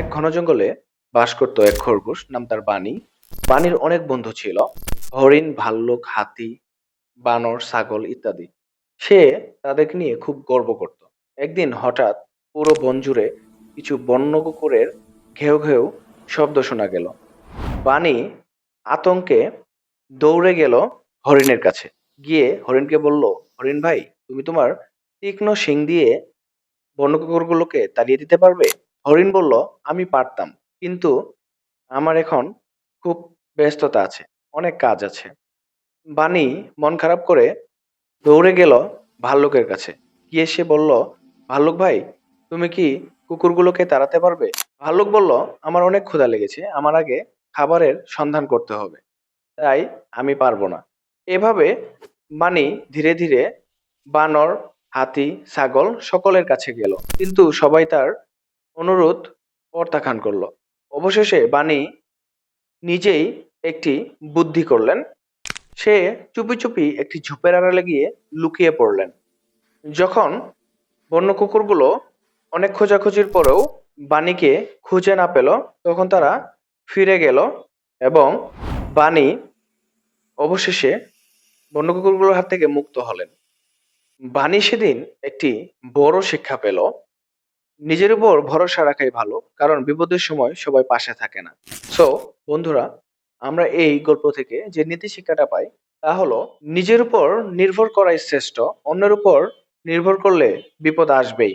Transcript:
এক ঘন জঙ্গলে বাস করত এক খরগোশ, নাম তার বাণী। বাণীর অনেক বন্ধু ছিল, হরিণ, ভাল্লুক, হাতি, বানর, ছাগল ইত্যাদি। সে তাদেরকে নিয়ে খুব গর্ব করত। একদিন হঠাৎ পুরো বন জুড়ে কিছু বন্য কুকুরের ঘেউ ঘেউ শব্দ শোনা গেল। বাণী আতঙ্কে দৌড়ে গেল হরিণের কাছে। গিয়ে হরিণকে বলল, হরিণ ভাই, তুমি তোমার তীক্ষ্ণ শিং দিয়ে বন্য কুকুরগুলোকে তাড়িয়ে দিতে পারবে? হরিণ বলল, আমি পারতাম। কিন্তু আমার এখন খুব ব্যস্ততা আছে, অনেক কাজ আছে। বানি মন খারাপ করে দৌড়ে গেল ভাল্লুকের কাছে। গিয়ে সে বলল, ভাল্লুক ভাই, তুমি কি কুকুরগুলোকে তাড়াতে পারবে? ভাল্লুক বলল, আমার অনেক ক্ষুধা লেগেছে, আমার আগে খাবারের সন্ধান করতে হবে, তাই আমি পারব না। এভাবে বানি ধীরে ধীরে বানর, হাতি, ছাগল সকলের কাছে গেল। কিন্তু সবাই তার অনুরোধ প্রত্যাখ্যান করল। অবশেষে বাণী নিজেই একটি বুদ্ধি করলেন। সে চুপি চুপি একটি ঝোপের আড়ালে গিয়ে লুকিয়ে পড়লেন। যখন বন্য কুকুরগুলো অনেক খোঁজাখুঁজির পরেও বাণীকে খুঁজে না পেল, তখন তারা ফিরে গেল এবং বাণী অবশেষে বন্য কুকুরগুলোর হাত থেকে মুক্ত হলেন। বাণী সেদিন একটি বড় শিক্ষা পেল। নিজের উপর ভরসা রাখাই ভালো, কারণ বিপদের সময় সবাই পাশে থাকে না। সো বন্ধুরা, আমরা এই গল্প থেকে যে নীতি শিক্ষাটা পাই, তা হলো নিজের উপর নির্ভর করাই শ্রেষ্ঠ, অন্যের উপর নির্ভর করলে বিপদ আসবেই।